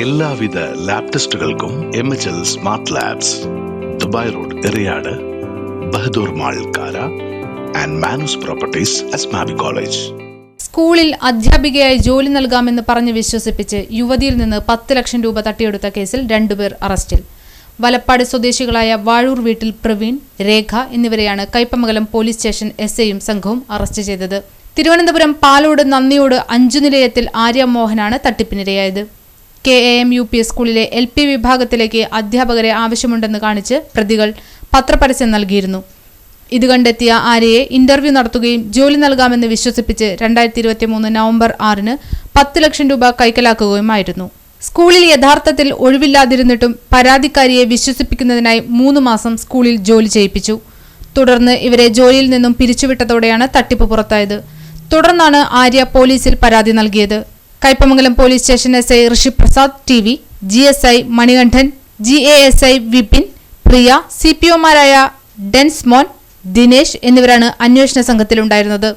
എല്ലാവിധ lab ടെസ്റ്റുകൾക്കും M H L smart labs Dubai road Eriyad Bahadur mall Kara and Manoos properties Asmabi college സ്കൂളിൽ അധ്യാപികയായി ജോലി നൽകാമെന്ന് പറഞ്ഞ് വിശ്വസിപ്പിച്ച് യുവതിയിൽ നിന്ന് പത്ത് ലക്ഷം രൂപ തട്ടിയെടുത്ത കേസിൽ രണ്ടുപേർ അറസ്റ്റിൽ. വലപ്പാട് സ്വദേശികളായ വാഴൂർ വീട്ടിൽ പ്രവീൺ രേഖ എന്നിവരെയാണ് കൈപ്പമംഗലം പോലീസ് സ്റ്റേഷൻ എസ് ഐയും സംഘവും അറസ്റ്റ് ചെയ്തത്. തിരുവനന്തപുരം പാലോട് നന്ദിയോട് അഞ്ചു നിലയത്തിൽ ആര്യ മോഹനാണ് തട്ടിപ്പിനിരയായത്. K A M U P സ്കൂളിലെ എൽ പി വിഭാഗത്തിലേക്ക് അധ്യാപകരെ ആവശ്യമുണ്ടെന്ന് കാണിച്ച് പ്രതികൾ പത്രപരസ്യം നൽകിയിരുന്നു. ഇത് കണ്ടെത്തിയ ആര്യയെ ഇന്റർവ്യൂ നടത്തുകയും ജോലി നൽകാമെന്ന് വിശ്വസിപ്പിച്ച് രണ്ടായിരത്തി ഇരുപത്തി മൂന്ന് നവംബർ ആറിന് പത്ത് ലക്ഷം രൂപ കൈക്കലാക്കുകയുമായിരുന്നു. സ്കൂളിൽ യഥാർത്ഥത്തിൽ ഒഴിവില്ലാതിരുന്നിട്ടും പരാതിക്കാരിയെ വിശ്വസിപ്പിക്കുന്നതിനായി മൂന്ന് മാസം സ്കൂളിൽ ജോലി ചെയ്യിപ്പിച്ചു. തുടർന്ന് ഇവരെ ജോലിയിൽ നിന്നും പിരിച്ചുവിട്ടതോടെയാണ് തട്ടിപ്പ് പുറത്തായത്. തുടർന്നാണ് ആര്യ പോലീസിൽ പരാതി നൽകിയത്. Kaipamangalam police station S I Rishiprasad T V G S I Manikandan G A S I Vipin Priya C P ഒമാരായ Densmon Dinesh എന്നിവരാണ് അന്വേഷണ സംഘത്തിലുണ്ടായിരുന്നത്.